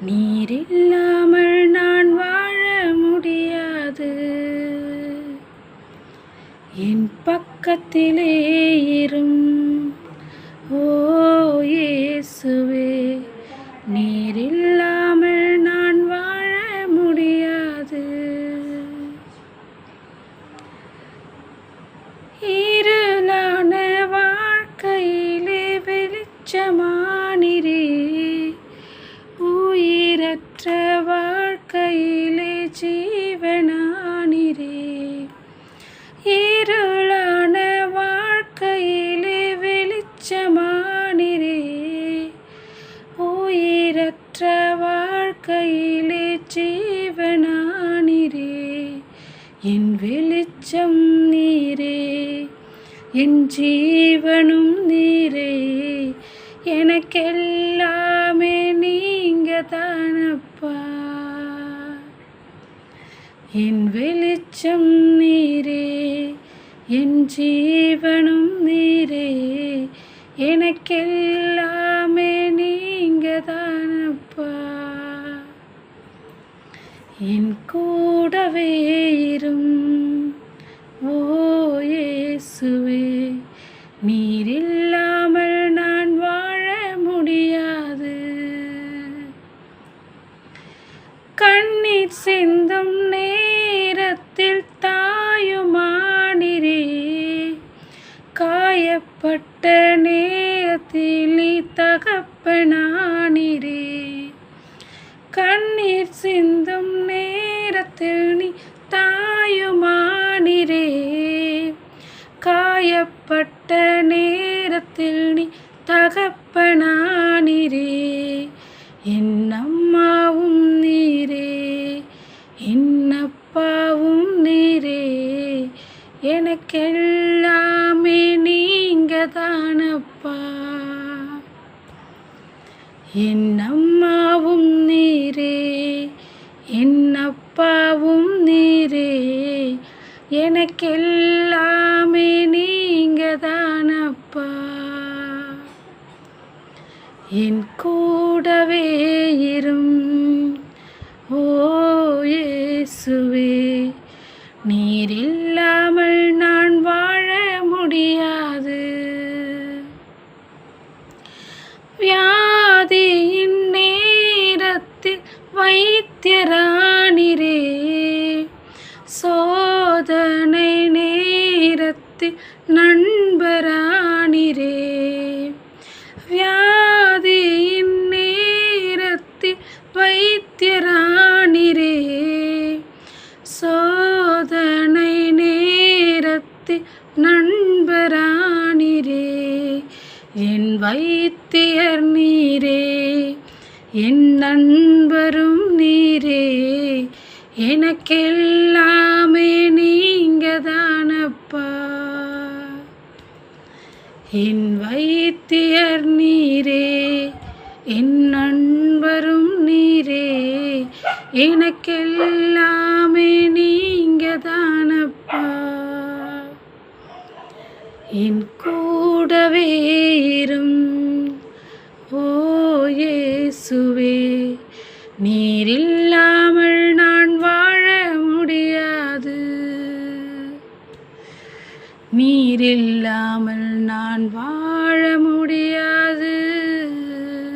நீர் இல்லாமல் நான் வாழ முடியாது. என் பக்கத்திலே இரும் ஓ இயேசுவே நீர் இல்லாமல் நான் வாழ முடியாது. இருளான வாழ்க்கையிலே வெளிச்சமா என் வெளிச்சம் நீரே என் ஜீவனும் நீரே எனக்கெல்லாமே நீங்க தானப்பா என் வெளிச்சம் நீரே என் ஜீவனும் நீரே எனக்கெல்லாமே நீங்க தானப்பா என் கூடவே இயேசுவே நீரில்லாமல் நான் வாழ முடியாது. கண்ணீர் சிந்தும் நேரத்தில் தாயுமானிரே. காயப்பட்ட நேரத்தில் நீ தகப்பனானிரே. கண்ணீர் சி உலகத்தில் நீ தகப்பனானிரே. என் அம்மாவும் நீரே. என்னப்பாவும் நீரே. எனக்கெல்லாமே நீங்க தானப்பா என் அம்மாவும் நீரே. என்னப்பாவும் நீரே. எனக்கெல்லாமே நீங்க தான் என் கூடவே இரும். ஓ இயேசுவே நீர் இல்லாமல் நான் வாழ முடியாது. வியாதியின் நேரத்தில் வைத்தியரானிரே சோதனை நேரத்தில் நண்பரானிரே. வியா வைத்தியரானிரே சோதனை நேரத்தில் நண்பரானிரே. என் வைத்தியர் நீரே. என் நண்பரும் நீரே. எனக்கெல்லாமே நீங்க தானப்பா என் வைத்தியர் நீரே. என் நண்பர் வரும் நீரே. எனக்கெல்லாமே நீங்க தானப்பா என் கூடவே இரும். ஓயேசுவே நீரில்லாமல் நான் வாழ முடியாது. நீரில்லாமல் நான் வாழ முடியாது.